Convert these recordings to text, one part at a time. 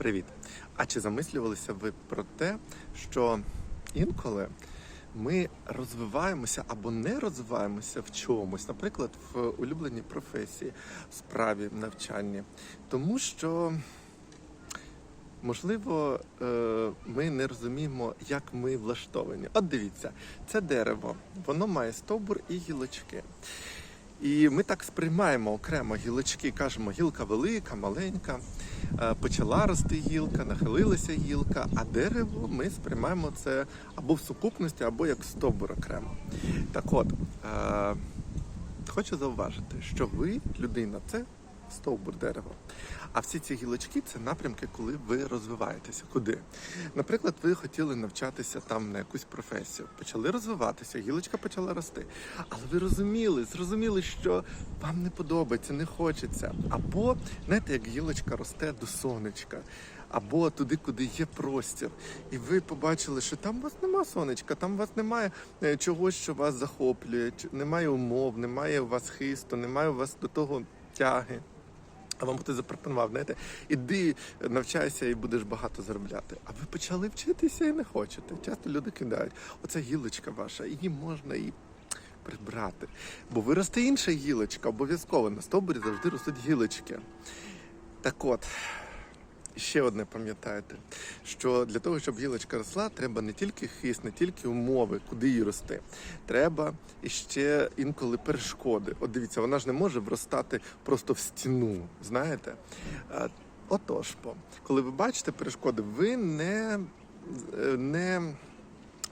Привіт! А чи замислювалися ви про те, що інколи ми розвиваємося або не розвиваємося в чомусь, наприклад, в улюбленій професії, справі, навчанні, тому що можливо е, ми не розуміємо, як ми влаштовані. От дивіться, це дерево, воно має стовбур і гілочки. І ми так сприймаємо окремо гілочки, кажемо, гілка велика, маленька, е, почала рости гілка, нахилилася гілка, а дерево ми сприймаємо це або в сукупності, або як стовбур окремо. Так от, е, хочу зауважити, що ви, людина, це стовбур дерева. А всі ці гілочки це напрямки, коли ви розвиваєтеся. Куди? Наприклад, ви хотіли навчатися там на якусь професію, почали розвиватися, гілочка почала рости. Але ви розуміли, зрозуміли, що вам не подобається, не хочеться. Або знаєте, як гілочка росте до сонечка. Або туди, куди є простір, і ви побачили, що там у вас нема сонечка, там у вас немає е, чогось, що вас захоплює, немає умов, немає у вас хисту, немає у вас до того тяги. А вам хтось запропонував, знаєте, іди навчайся і будеш багато заробляти. А ви почали вчитися і не хочете. Часто люди кидають. Оце гілочка ваша, її можна і прибрати. Бо виросте інша гілочка, обов'язково на стовбурі завжди ростуть гілочки. Так от. Ще одне пам'ятаєте, що для того, щоб гілочка росла, треба не тільки хист, не тільки умови, куди її рости. Треба іще інколи перешкоди. От дивіться, вона ж не може вростати просто в стіну. Знаєте? Отож, коли ви бачите перешкоди, ви не, е, не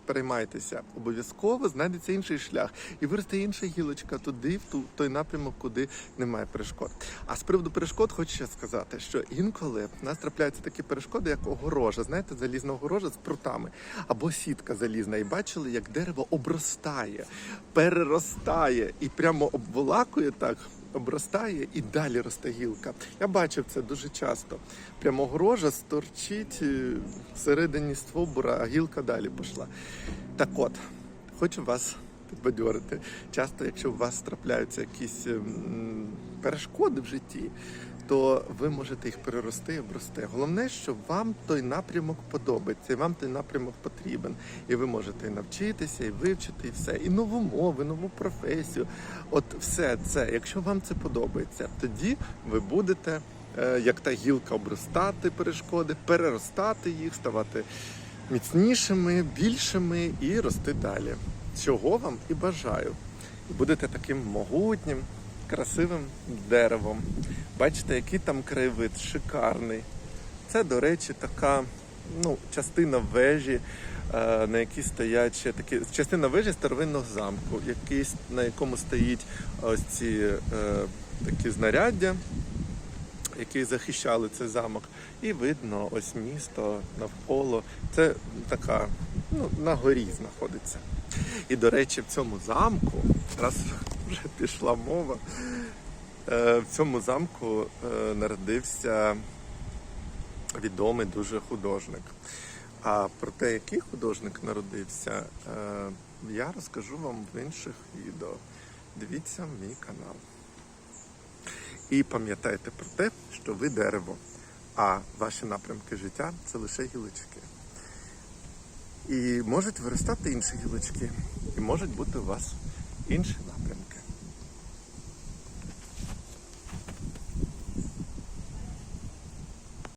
переймайтеся. Обов'язково знайдеться інший шлях, і виросте інша гілочка туди, в ту той напрямок, куди немає перешкод. А з приводу перешкод хочу ще сказати, що інколи в нас трапляються такі перешкоди, як огорожа, знаєте, залізна огорожа з прутами або сітка залізна. І бачили, як дерево обростає, переростає і прямо обволакує так. Обростає і далі росте гілка. Я бачив це дуже часто. Прямо огорожа сторчить е, всередині стовбура, а гілка далі пішла. Так от, хочу вас підбадьорити. Часто, якщо у вас трапляються якісь ем, перешкоди в житті, то ви можете їх перерости і обрости. Головне, що вам той напрямок подобається, і вам той напрямок потрібен. І ви можете і навчитися, і вивчити, і все, і нову мову, і нову професію. От все це, якщо вам це подобається, тоді ви будете. е, Як та гілка обростати перешкоди, переростати їх, ставати міцнішими, більшими і рости далі. Чого вам і бажаю. І будете таким могутнім, красивим деревом. Бачите, який там краєвид шикарний. Це, до речі, така ну, частина вежі, е, на якій стоять такі частина вежі старовинного замку, який, на якому стоїть ось ці е, такі знаряддя, які захищали цей замок. І видно ось місто навколо. Це така, ну, на горі знаходиться. І, до речі, в цьому замку, раз вже пішла мова, е, в цьому замку е, народився відомий дуже художник. А про те, який художник народився, е, я розкажу вам в інших відео. Дивіться мій канал. І пам'ятайте про те, що ви дерево, а ваші напрямки життя це лише гілочки. І можуть виростати інші гілочки, і можуть бути у вас інші